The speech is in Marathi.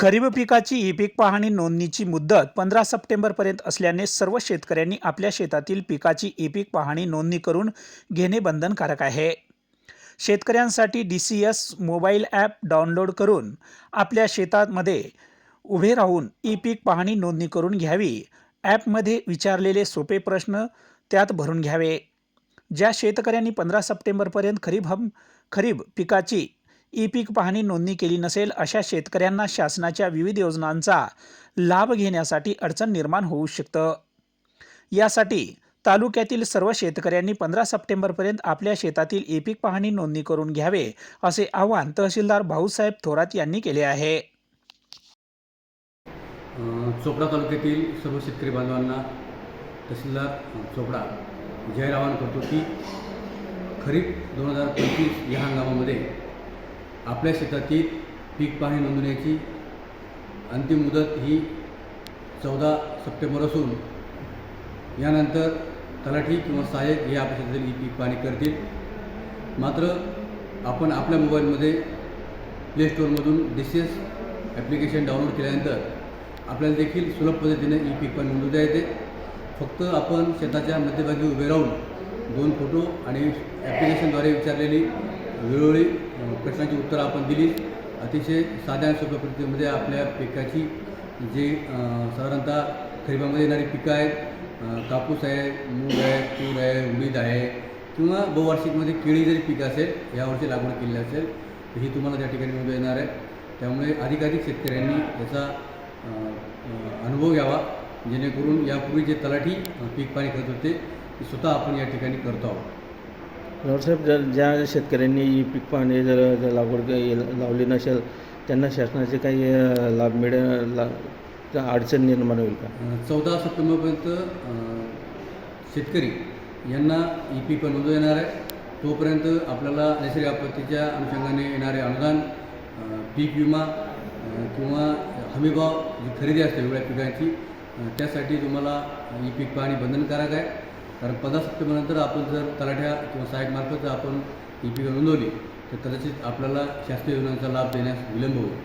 खरीप पिकाची ई पीक पाहणी नोंदणीची मुदत पंधरा सप्टेंबरपर्यंत असल्याने सर्व शेतकऱ्यांनी आपल्या शेतातील पिकाची ई पीक पाहणी नोंदणी करून घेणे बंधनकारक आहे. शेतकऱ्यांसाठी D C S mobile app download करून आपल्या शेतामध्ये उभे राहून ई पीक पाहणी नोंदणी करून घ्यावी. ॲपमध्ये विचारलेले सोपे प्रश्न त्यात भरून घ्यावे. ज्या शेतकऱ्यांनी पंधरा सप्टेंबरपर्यंत खरीप हम खरीप पिकाची ई पीक पाहणी नोंदणी केली नसेल अशा शेतकऱ्यांना शासनाच्या विविध योजनांचा लाभ घेण्यासाठी अडचण निर्माण होऊ शकतं. यासाठी तालुक्यातील सर्व शेतकऱ्यांनी पंधरा सप्टेंबरपर्यंत आपल्या शेतातील ई पीक पाहणी नोंदणी करून घ्यावे असे आवाहन तहसीलदार भाऊसाहेब थोरात यांनी केले आहे. चोपडा तालुक्यातील सर्व शेतकरी बांधवांना तहसीलदार चोपडा जाहीर आवाहन करतो की खरीप दोन हजार पंचवीस या हंगामामध्ये आपल्या शेतातील पीक पाहणी नोंदवण्याची अंतिम मुदत ही चौदा सप्टेंबर असून यानंतर तलाठी किंवा सहाय्यक हे आपल्या शेतातील ही पीक पाहणी करतील. मात्र आपण आपल्या मोबाईलमध्ये प्ले स्टोअरमधून D C S application download केल्यानंतर आपल्याला देखील सुलभ पद्धतीने ई पीक पाणी नोंदवता येते. फक्त आपण शेताच्या मध्यभागी उभे राहून दोन फोटो आणि ॲप्लिकेशनद्वारे विचारलेली वेळोवेळी प्रश्नांची उत्तरं आपण दिली अतिशय साध्या आणि सोप्या पद्धतीमध्ये आपल्या पिकाची जे साधारणतः खरीपामध्ये येणारी पिकं आहेत कापूस आहे मूग आहे तूर आहे उडीद आहे किंवा बहुवार्षिकमध्ये केळी जरी पीक असेल यावर्षी लागवड केलेली असेल तर ही तुम्हाला त्या ठिकाणी नोंदव येणार आहे. त्यामुळे अधिकाधिक शेतकऱ्यांनी याचा अनुभव घ्यावा. जेणेकरून यापूर्वी जे तलाठी पीक पाणी करत होते ते स्वतः आपण या ठिकाणी करतो आहोत. साहेब जर ज्या शेतकऱ्यांनी ही पीक पाहणी जर लागवड के- लावली नसेल त्यांना शासनाचे काही लाभ मिळेल ला अडचण निर्माण होईल का? चौदा सप्टेंबरपर्यंत शेतकरी यांना ई पीक पण येणार आहे. तोपर्यंत आपल्याला नैसर्गिक आपत्तीच्या अनुषंगाने येणारे अनुदान पीक विमा किंवा हमीभाव जी खरेदी असते वेगळ्या पिकांची त्यासाठी तुम्हाला ई पीक पाहणी बंधनकारक आहे. कारण पंधरा सप्टेंबरनंतर आपण जर तलाठ्या किंवा साहेबमार्फत जर आपण ई पी नोंदवली तर कदाचित आपल्याला शासकीय योजनांचा लाभ देण्यास विलंब होईल.